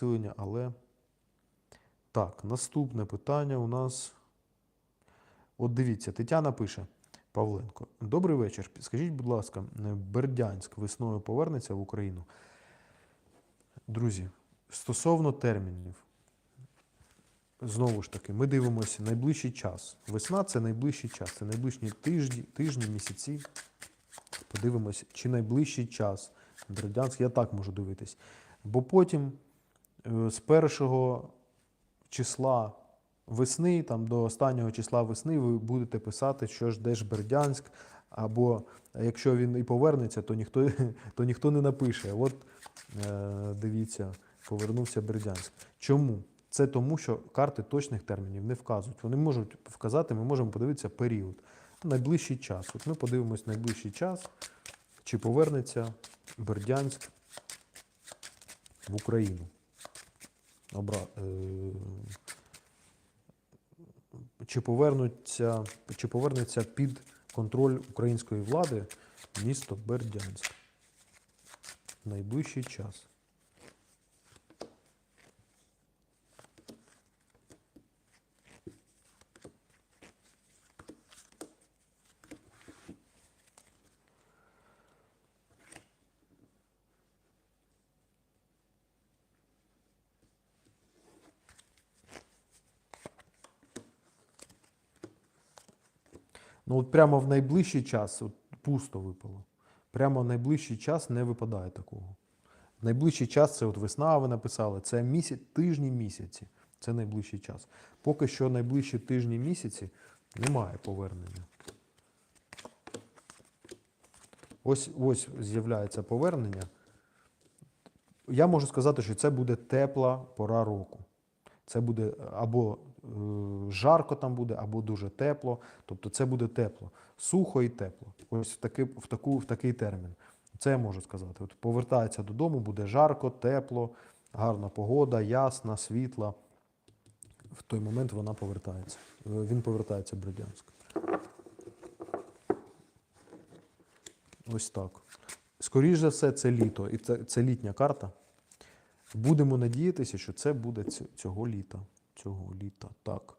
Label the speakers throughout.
Speaker 1: підсилення, але. Так, наступне питання у нас. От дивіться, Тетяна пише Павленко. Добрий вечір. Скажіть, будь ласка, Бердянськ весною повернеться в Україну? Друзі, стосовно термінів, знову ж таки, ми дивимося найближчий час. Весна це найближчий час, це найближчі тижні, тижні, місяці. Подивимося, чи найближчий час. Бердянськ, я так можу дивитись. Бо потім з першого числа весни, там до останнього числа весни, ви будете писати, що ж де ж Бердянськ, або якщо він і повернеться, то ніхто, то ніхто не напише. От е, дивіться, повернувся Бердянськ. Чому? Це тому, що карти точних термінів не вказують. Вони можуть вказати, ми можемо подивитися період. Найближчий час. От ми подивимось найближчий час, чи повернеться Бердянськ в Україну. Обра... е, Чи повернуться, чи повернеться під контроль української влади місто Бердянськ? Найближчий час. Ну, от прямо в найближчий час от пусто випало. Прямо в найближчий час не випадає такого. Найближчий час це от весна, ви написали, це місяць, тижні місяці. Це найближчий час. Поки що найближчі тижні місяці немає повернення. Ось ось з'являється повернення. Я можу сказати, що це буде тепла пора року. Це буде або жарко там буде, або дуже тепло. Тобто це буде тепло. Сухо і тепло. Ось в, таки, в, таку, в такий термін. Це я можу сказати. От повертається додому, буде жарко, тепло, гарна погода, ясна, світла. В той момент вона повертається. Е, Він повертається в Бердянськ. Ось так. Скоріше за все, це літо. І це, це літня карта. Будемо надіятися, що це буде цього літа. Цього літа, так.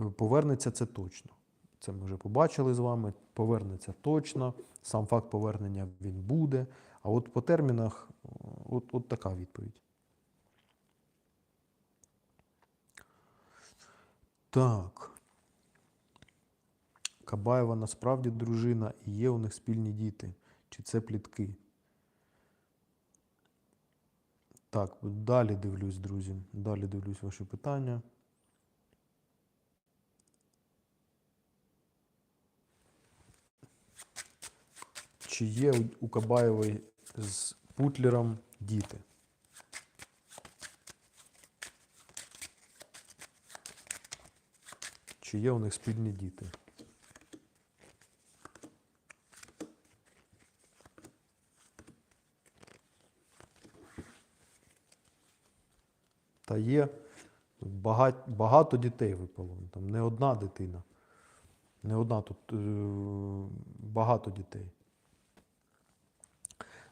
Speaker 1: Е, Повернеться це точно. Це ми вже побачили з вами. Повернеться точно. Сам факт повернення він буде. А от по термінах, от, от така відповідь. Так. Кабаєва насправді дружина і є у них спільні діти. Чи це плітки? Так, далі дивлюсь, друзі. Далі дивлюсь ваші питання. Чи є у- Кабаєвої з Путлером діти? Чи є у них спільні діти? Та є багато, багато дітей випало. Там не одна дитина. Не одна тут е, багато дітей.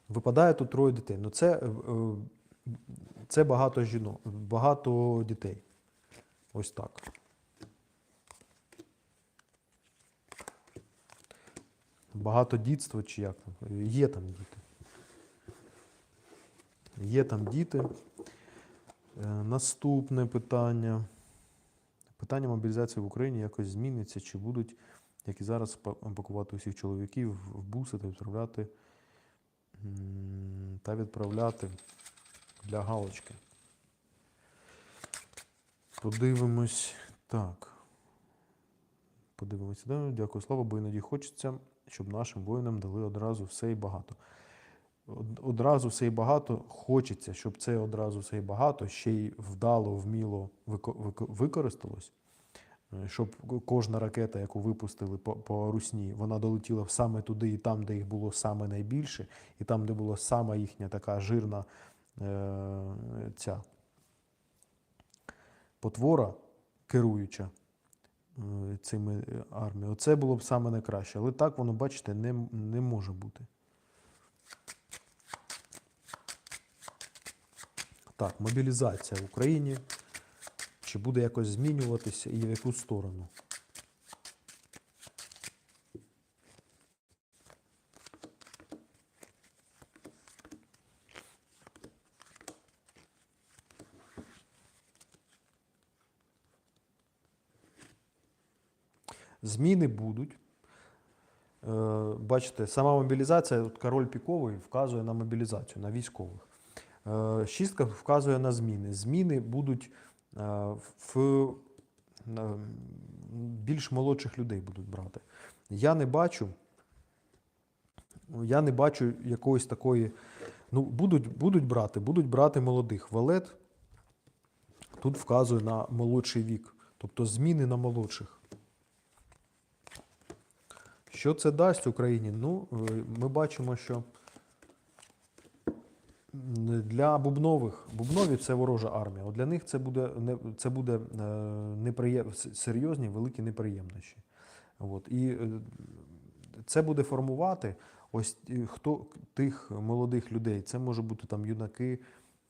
Speaker 1: Випадає тут троє дітей. Ну це, е, е, це багато жінок, багато дітей. Ось так. Багато дітства чи як там? Є там діти. Є там діти. Е, Наступне питання. Питання мобілізації в Україні якось зміниться, чи будуть, як і зараз, пакувати усіх чоловіків в буси та відправляти та відправляти для галочки. Подивимось. Так. Подивимося. Дякую, слава, бо іноді хочеться, щоб нашим воїнам дали одразу все і багато. Од- Одразу все і багато хочеться, щоб це одразу все і багато ще й вдало, вміло вико- вико- використалось. Е, Щоб кожна ракета, яку випустили по, по Русні, вона долетіла саме туди і там, де їх було саме найбільше, і там, де була сама їхня така жирна е, ця потвора керуюча е, цими е, арміями. Оце було б саме найкраще. Але так воно, бачите, не, не може бути. Так, мобілізація в Україні. Чи буде якось змінюватися і в яку сторону? Зміни будуть. Е, Бачите, сама мобілізація, от король піковий вказує на мобілізацію, на військових. Е, Шістка вказує на зміни. Зміни будуть е, в більш молодших людей будуть брати. Я не бачу, я не бачу якоїсь такої. Ну, будуть, будуть брати, будуть брати молодих. Валет тут вказує на молодший вік, тобто зміни на молодших. Що це дасть Україні? Ну, е, ми бачимо, що для бубнових, бубнові це ворожа армія. От для них це буде, це буде е, неприєм, серйозні, великі неприємності. От. І е, це буде формувати ось хто тих молодих людей. Це може бути там юнаки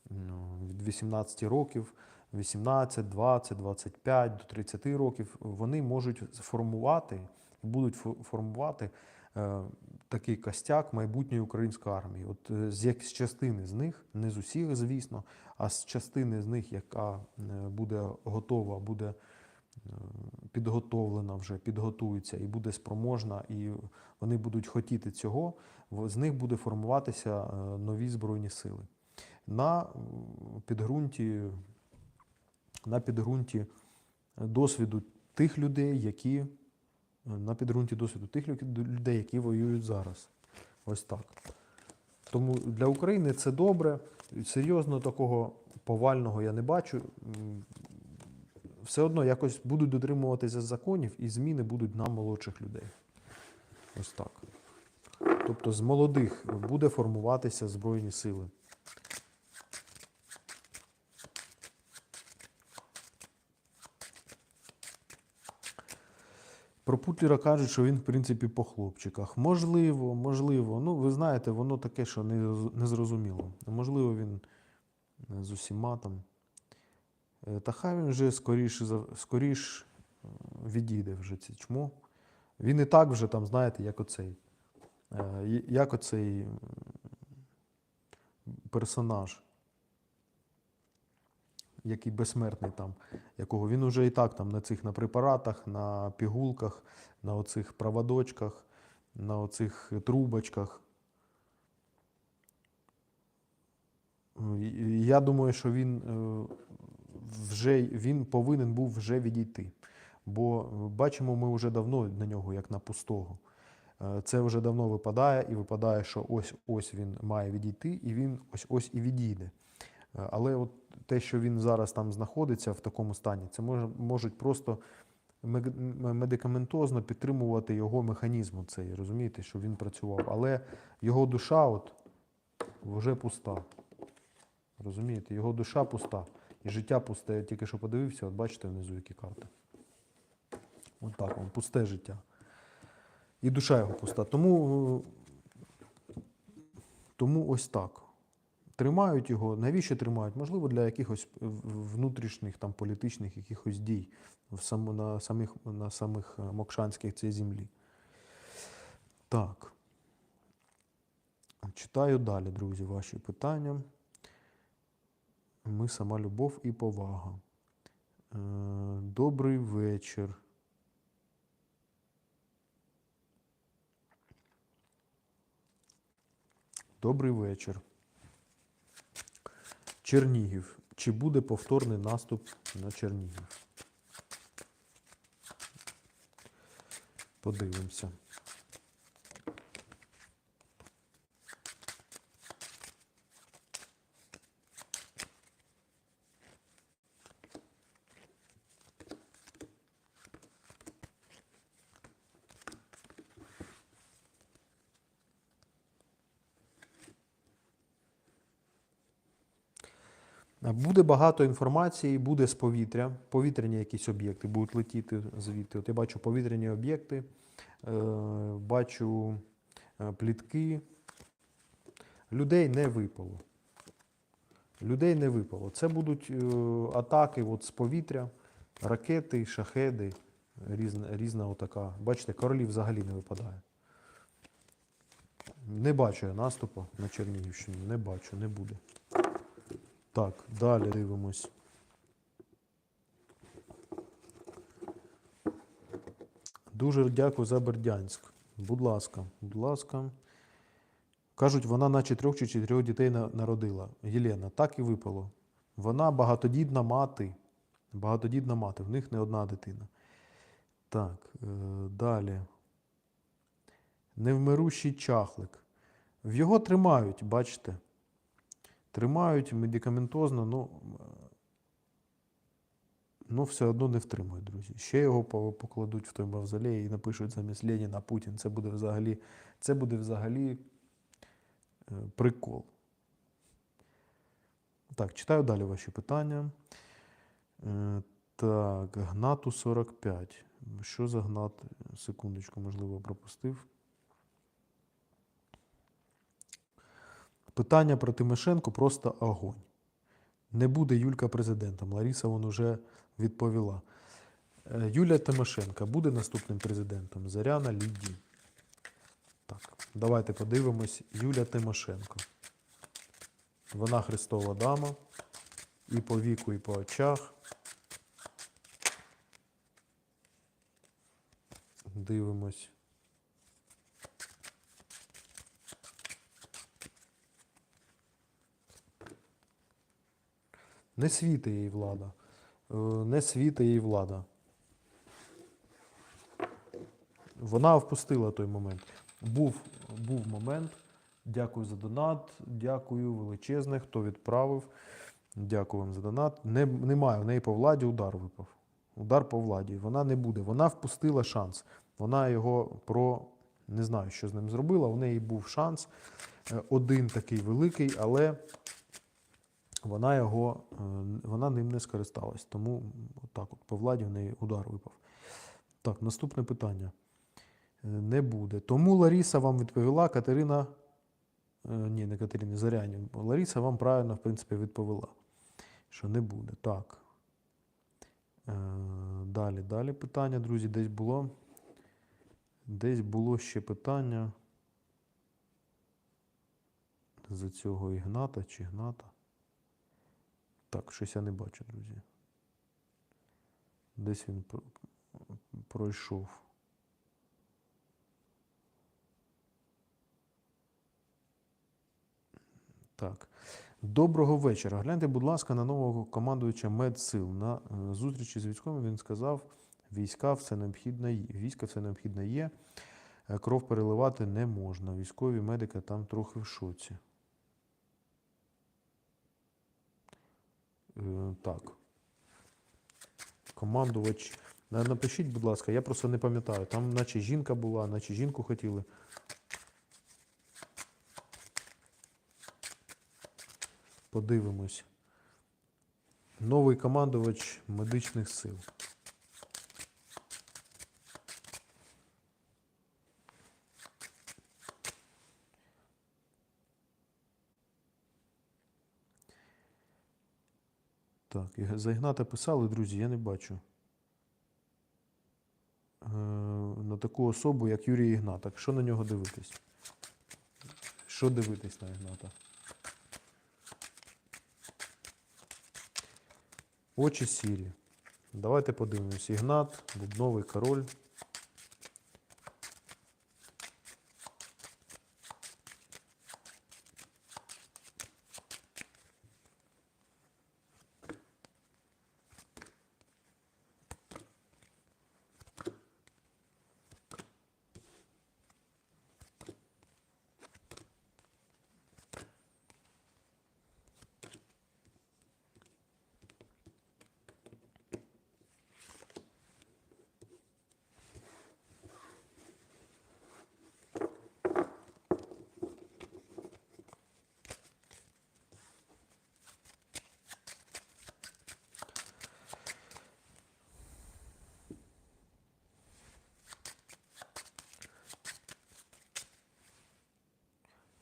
Speaker 1: ну, від 18 років, 18, 20, 25 до 30 років. Вони можуть сформувати будуть фо- формувати е, такий костяк майбутньої української армії. От е, з як з частини з них, не з усіх, звісно, а з частини з них, яка е, буде готова, буде е, підготовлена вже, підготується і буде спроможна, і вони будуть хотіти цього, з них буде формуватися нові збройні сили. На підґрунті, на підґрунті досвіду тих людей, які на підґрунті досвіду тих людей, які воюють зараз. Ось так. Тому для України це добре. Серйозно такого повального я не бачу. Все одно якось будуть дотримуватися законів і зміни будуть на молодших людей. Ось так. Тобто з молодих буде формуватися Збройні сили. Про Путлера кажуть, що він, в принципі, по хлопчиках. Можливо, можливо. Ну, ви знаєте, воно таке, що не, не. Можливо, він е, з усіма там. Е, Та хай він вже скоріш, скоріш е, відійде вже це чмо. Він і так вже там, знаєте, як оцей. Як оцей персонаж, який безсмертний там якого він уже і так там на цих на препаратах, на пігулках, на оцих проводочках, на оцих трубочках. Я думаю, що він е, вже він повинен був вже відійти. Бо е, бачимо ми вже давно на нього, як на пустого. Е, Це вже давно випадає, і випадає, що ось ось він має відійти, і він ось ось і відійде. Але от те, що він зараз там знаходиться в такому стані, це може, можуть просто медикаментозно підтримувати його механізм цей, розумієте, що він працював. Але його душа от вже пуста. Розумієте, його душа пуста. І життя пусте. Я тільки що подивився, от бачите внизу які карти. От так, он, пусте життя. І душа його пуста. Тому, е, тому ось так. Тримають його. Навіщо тримають? Можливо, для якихось внутрішніх там політичних якихось дій в само, на самих, на самих е, мокшанських цій землі. Так. Читаю далі, друзі, ваші питання. Ми сама любов і повага. Е, Добрий вечір. Добрий вечір. Чернігів. Чи буде повторний наступ на Чернігів? Подивимося. Буде багато інформації, буде з повітря, повітряні якісь об'єкти будуть летіти звідти. От я бачу повітряні об'єкти, е, бачу е, плітки. Людей не випало. Людей не випало. Це будуть е, атаки от з повітря, ракети, шахеди, різна, різна отака. Бачите, королів взагалі не випадає. Не бачу я наступу на Чернігівщині. Не бачу, не буде. Так, далі дивимось. Дуже дякую за Бердянськ. Будь ласка, будь ласка. Кажуть, вона наче трьох чи чотирьох дітей народила. Єлена, так і випало. Вона багатодітна мати. Багатодітна мати, в них не одна дитина. Так, е, далі. Невмирущий чахлик. В його тримають, бачите? Тримають медикаментозно, ну, ну все одно не втримують, друзі. Ще його покладуть в той мавзолей і напишуть замість Леніна Путін. Це буде взагалі, це буде взагалі е, прикол. Так, читаю далі ваші питання. Е, Так, Гнату 45. Що за Гнат? Секундочку, можливо, пропустив. Питання про Тимошенко просто огонь. Не буде Юлька президентом. Лариса вон уже відповіла. Е, Юлія Тимошенко буде наступним президентом. Заряна Ліді. Так, давайте подивимось. Юля Тимошенко. Вона Христова дама. І по віку, і по очах. Дивимось. Не світи їй влада. Е, Не світи їй влада. Вона впустила той момент. Був, був момент. Дякую за донат. Дякую величезне, хто відправив. Дякую вам за донат. Не, немає, в неї по владі удар випав. Удар по владі. Вона не буде. Вона впустила шанс. Вона його про не знаю, що з ним зробила. У неї був шанс. е, Один такий великий, але вона його е, вона ним не скористалась. Тому отак от по владі в неї удар випав. Так, наступне питання. Е, Не буде. Тому Ларіса вам відповіла, Катерина. е, Ні, не Катерина, Зарянін. Ларіса вам правильно, в принципі, відповіла, що не буде. Так. Далі, далі питання, друзі, десь було. Десь було ще питання. За цього Ігната чи Гната. Так, щось я не бачу, друзі. Десь він пройшов. Так. Доброго вечора. Гляньте, будь ласка, на нового командувача медсил. На е, зустрічі з військовим він сказав, війська все необхідне, війська все необхідне є. Е, Кров переливати не можна. Військові медики там трохи в шоці. Так. Командувач. На- Напишіть, будь ласка, я просто не пам'ятаю. Там наче жінка була, наче жінку хотіли. Подивимось. Новий командувач медичних сил. Так, за Ігната писали, друзі, я не бачу. Е, на таку особу, як Юрій Ігнатак. Що на нього дивитись? Що дивитись на Ігната? Очі сірі. Давайте подивимось. Ігнат, Бубновий король.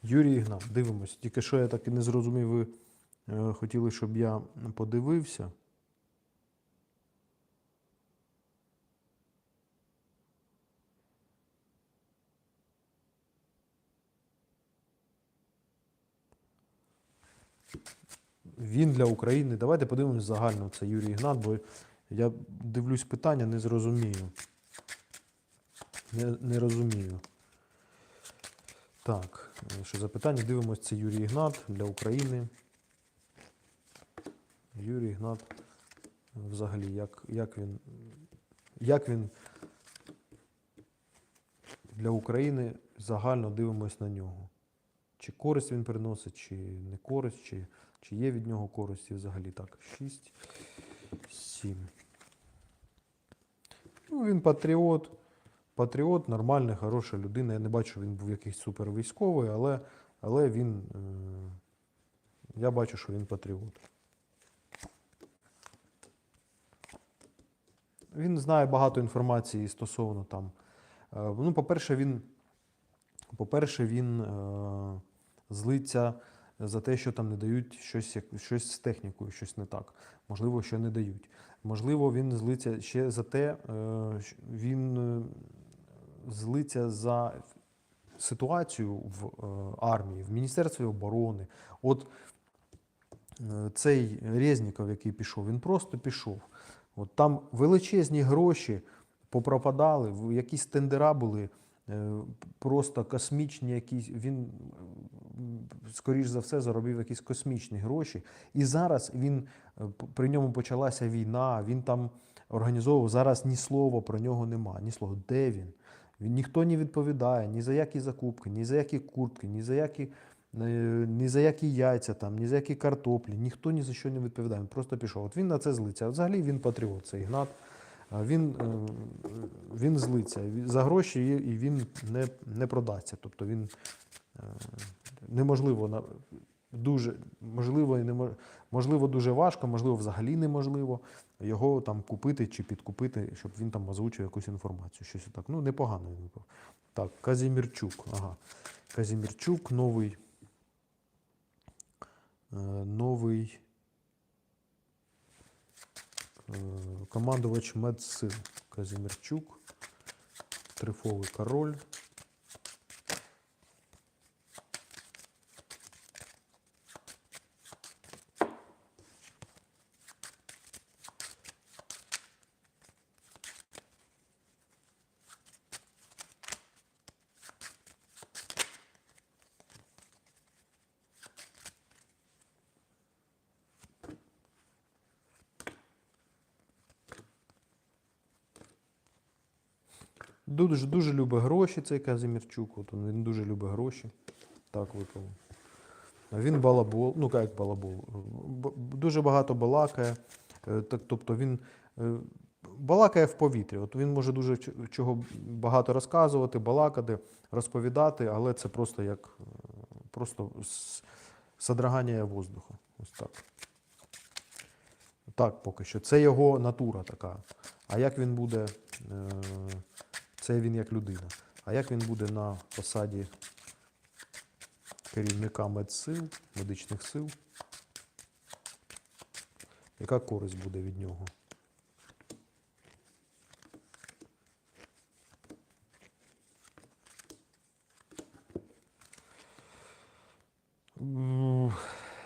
Speaker 1: Юрій Ігнат, дивимось. Тільки що я так і не зрозумів, ви е, хотіли, щоб я подивився. Він для України. Давайте подивимось загально. Це Юрій Ігнат, бо я дивлюсь питання, не зрозумію. Не, не розумію. Так, що за питання? Дивимось, це Юрій Ігнат для України. Юрій Ігнат. Взагалі, як, як він. Як він для України загально дивимось на нього. Чи користь він приносить, чи не користь, чи, чи є від нього користі взагалі. Так, 6, 7. Ну, він патріот. Патріот, нормальна, хороша людина. Я не бачу, він був якийсь супер військовий, але, але він. Е, я бачу, що він патріот. Він знає багато інформації стосовно там. е, Ну, по-перше, він, по-перше, він е, злиться за те, що там не дають щось, щось з технікою, щось не так. Можливо, що не дають. Можливо, він злиться ще за те, е, він е, злиться за ситуацію в е, армії, в Міністерстві оборони. От е, цей Резніков, який пішов, він просто пішов. От там величезні гроші попропадали, якісь тендера були е, просто космічні, якісь. Він, скоріш за все, заробив якісь космічні гроші. І зараз він при ньому почалася війна, він там організовував. Зараз ні слова про нього нема. Ні слова. Де він? Ніхто не відповідає ні за які закупки, ні за які куртки, ні за які, е, ні за які яйця, там, ні за які картоплі. Ніхто ні за що не відповідає. Він просто пішов. От він на це злиться. Взагалі він патріот, це Ігнат. Він, е, він злиться за гроші і він не, не продасться. Тобто він е, неможливо дуже можливо, і немо- можливо, дуже важко, можливо, взагалі неможливо його там купити чи підкупити, щоб він там озвучив якусь інформацію. Щось так. Ну, непогано він випав. Так, Казімірчук. Ага. Казімірчук, новий. е, Новий е, командувач медсил Казімірчук. Трифовий король. Дуже, дуже любить гроші цей Казимірчук. От він дуже любить гроші. Так випало. Він балабол, ну як балабол, дуже багато балакає. Е, так- Тобто він е, балакає в повітрі. От він може дуже чого багато розказувати, балакати, розповідати, але це просто як е, просто содрогання воздуху. Ось так. Так, поки що. Це його натура така. А як він буде, е, це він як людина. А як він буде на посаді керівника медсил, медичних сил? Яка користь буде від нього?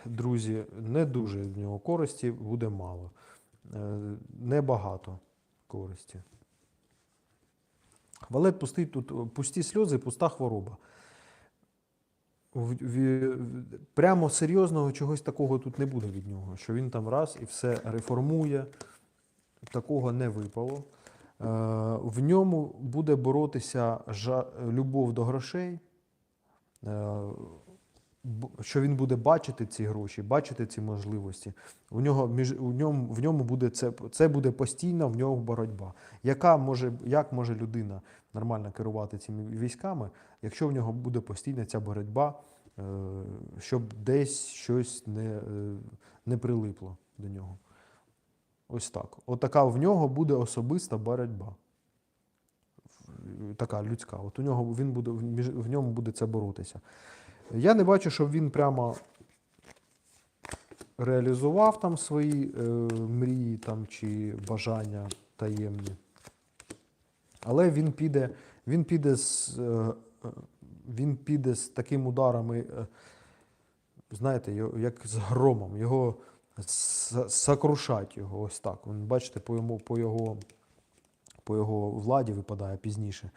Speaker 1: Друзі, не дуже від нього користі буде мало. Е, Небагато користі. Валет пустий тут пусті сльози, пуста хвороба. Прямо серйозного чогось такого тут не буде від нього, що він там раз і все реформує. Такого не випало. Е, В ньому буде боротися любов до грошей, е, що він буде бачити ці гроші, бачити ці можливості. У нього між у ньому в ньому буде це, це буде постійна в нього боротьба. Яка може, як може людина нормально керувати цими військами, якщо в нього буде постійна ця боротьба, е, щоб десь щось не, е, не прилипло до нього? Ось так. Отака в нього буде особиста боротьба. Така людська. От у нього він буде в ньому буде це боротися. Я не бачу, щоб він прямо реалізував там свої е, мрії там, чи бажання таємні. Але він піде, він піде з, е, е, він піде з такими ударами, е, знаєте, як з громом. Його сокрушать його ось так. Ви бачите, по йому, по його, по його владі випадає пізніше.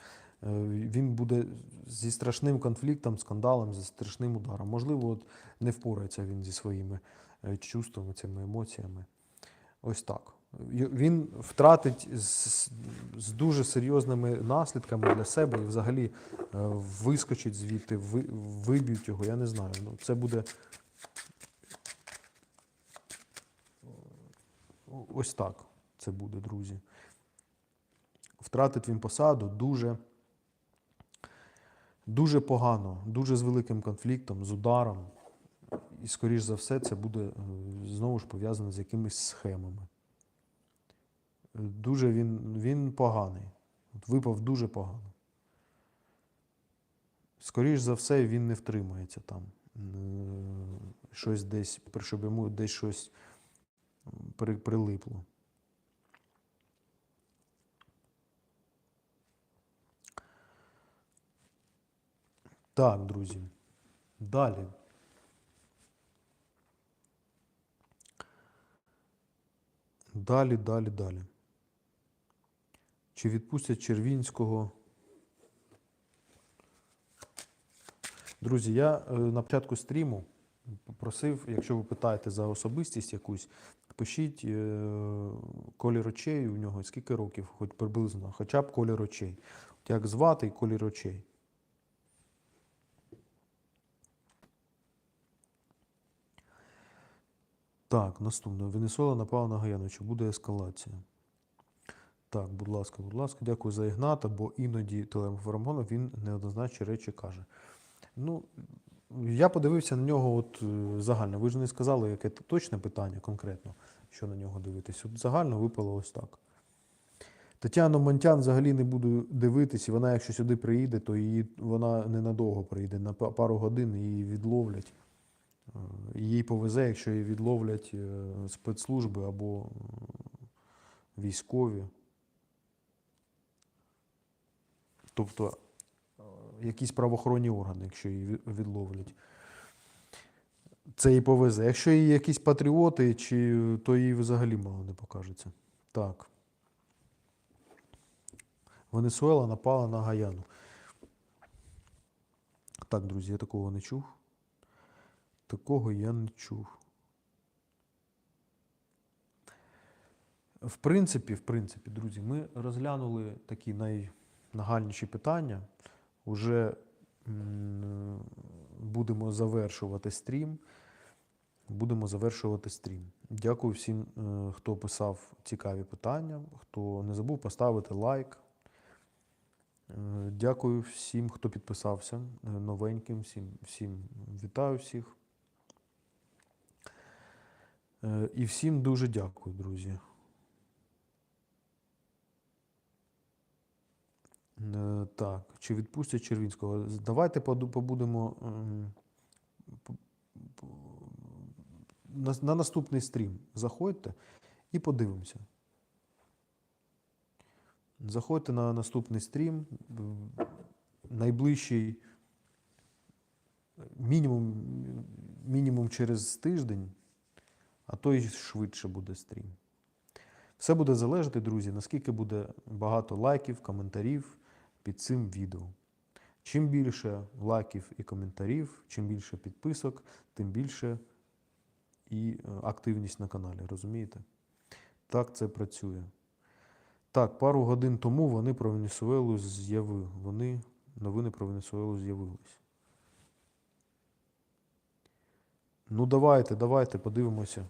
Speaker 1: Е, Він буде зі страшним конфліктом, скандалом, зі страшним ударом. Можливо, от не впорається він зі своїми е, чувствами, цими емоціями. Ось так. Він втратить з, з дуже серйозними наслідками для себе і взагалі е, вискочить звідти, ви, виб'ють його. Я не знаю. Ну, це буде ось так. Це буде, друзі. Втратить він посаду дуже, дуже погано, дуже з великим конфліктом, з ударом. І, скоріш за все, це буде е, знову ж пов'язано з якимись схемами. Дуже він, він поганий. От випав дуже погано. Скоріш за все, він не втримається там. Е, Щось десь, щоб йому десь щось прилипло. Так, друзі. Далі. Далі, далі, далі. Чи відпустять Червінського? Друзі, я е, на початку стріму попросив, якщо ви питаєте за особистість якусь, пишіть е, колір очей у нього, скільки років, хоч приблизно, хоча б колір очей. От як звати і колір очей. Так, наступне. Венесуела напала на Гаяну. Чи буде ескалація? Так, будь ласка, будь ласка, дякую за Ігната, бо іноді телефоном він неоднозначні речі каже. Ну, я подивився на нього от е, загально. Ви ж не сказали, яке точне питання конкретно, що на нього дивитись. От загально випало ось так. Тетяну Монтян взагалі не буду дивитись, і вона, якщо сюди приїде, то її, вона ненадовго приїде, на пару годин її відловлять. Е, Їй повезе, якщо її відловлять е, спецслужби або е, військові. Тобто якісь правоохоронні органи, якщо її відловлять. Це їй повезе. Якщо її якісь патріоти, чи, то їй взагалі мало не покажеться. Так. Венесуела напала на Гаяну. Так, друзі, я такого не чув. Такого я не чув. В принципі, в принципі, друзі, ми розглянули такі найнагальніші питання. Уже будемо завершувати стрім. Будемо завершувати стрім. Дякую всім, е, хто писав цікаві питання, хто не забув поставити лайк. Е, Дякую всім, хто підписався е, новеньким. Всім, всім вітаю всіх. Е, І всім дуже дякую, друзі. Е, Так, чи відпустять Червінського? Давайте побудемо ем, на наступний стрім. Заходьте і подивимося. Заходьте на наступний стрім. Найближчий мінімум, мінімум через тиждень, а то й швидше буде стрім. Все буде залежати, друзі, наскільки буде багато лайків, коментарів під цим відео. Чим більше лайків і коментарів, чим більше підписок, тим більше і е, активність на каналі, розумієте? Так це працює. Так, пару годин тому вони про Венесуелу з'явили. Вони новини про Венесуелу з'явились. Ну, давайте, давайте подивимося.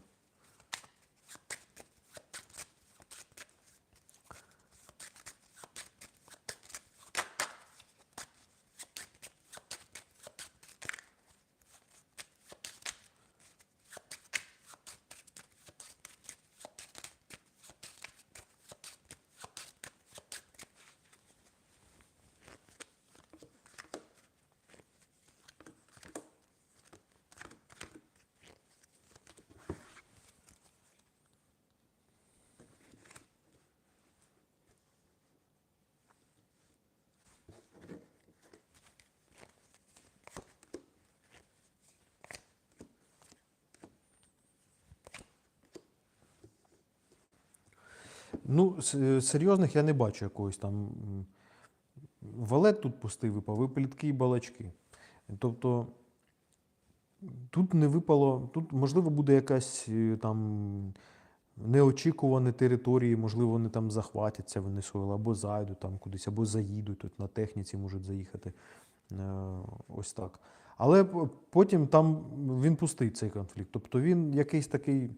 Speaker 1: Ну, с- серйозних я не бачу якогось там. Валет тут пустий випав, і плітки і балачки. Тобто тут не випало, тут, можливо, буде якась е, там неочікувані території, можливо, вони там захватяться Венесуела, або зайдуть там кудись, або заїдуть тут на техніці, можуть заїхати. Е, Ось так. Але потім там він пустий цей конфлікт. Тобто він якийсь такий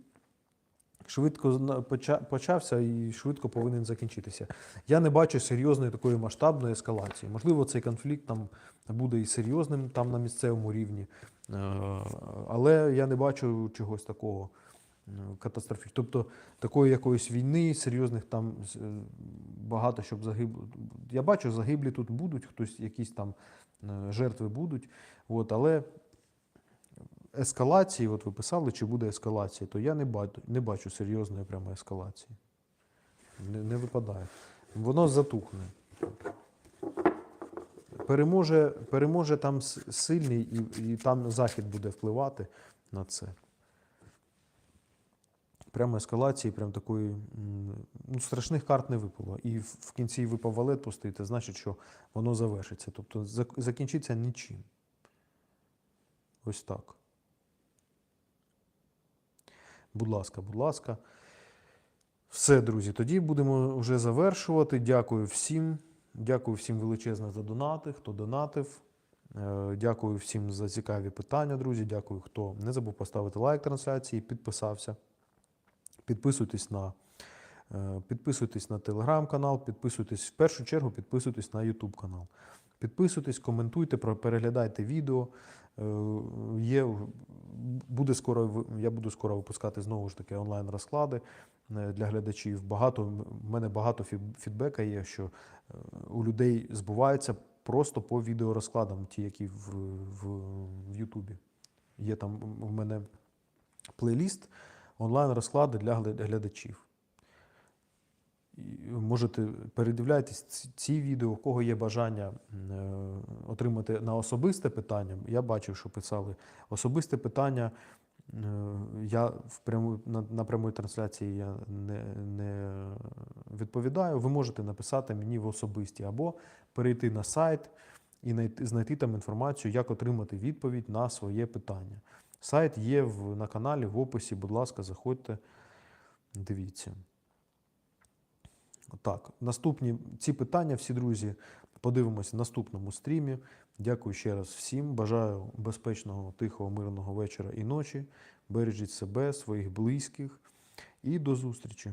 Speaker 1: швидко почався і швидко повинен закінчитися. Я не бачу серйозної такої масштабної ескалації. Можливо, цей конфлікт там буде і серйозним там на місцевому рівні, е, але я не бачу чогось такого катастрофічного. Тобто такої якоїсь війни, серйозних там е, багато щоб загибло. Я бачу, загиблі тут будуть, хтось якісь там е, жертви будуть. От, але ескалації, от ви писали, чи буде ескалація, то я не бачу, не бачу серйозної прямо ескалації. Не, не випадає. Воно затухне. Переможе, переможе там сильний, і, і там Захід буде впливати на це. Прямо ескалації, прям такої ну, страшних карт не випало. І в, кінці випав валет це значить, що воно завершиться. Тобто зак- закінчиться нічим. Ось так. Будь ласка, будь ласка. Все, друзі, тоді будемо вже завершувати. Дякую всім. Дякую всім величезно за донати, хто донатив. Е, Дякую всім за цікаві питання, друзі. Дякую, хто не забув поставити лайк трансляції, підписався. Підписуйтесь на, е, підписуйтесь на телеграм-канал, підписуйтесь в першу чергу, підписуйтесь на YouTube канал. Підписуйтесь, коментуйте, переглядайте відео. Е, Є, буде скоро, я буду скоро випускати знову ж таки онлайн розклади е, для глядачів. Багато, в мене багато фідбека є, що е, у людей збуваються просто по відеорозкладам, ті, які в, в Ютубі. Є там в мене плейліст онлайн-розклади для глядачів. І Можете передивляйтесь ці- ці відео, у кого є бажання е, отримати на особисте питання. Я бачив, що писали особисте питання. е, Я в пряму, на, на прямої трансляції я не, не відповідаю. Ви можете написати мені в особисті або перейти на сайт і знайти, знайти там інформацію, як отримати відповідь на своє питання. Сайт є в, на каналі в описі. Будь ласка, заходьте, дивіться. Так, наступні ці питання, всі друзі, подивимося в наступному стрімі. Дякую ще раз всім. Бажаю безпечного, тихого, мирного вечора і ночі. Бережіть себе, своїх близьких і до зустрічі.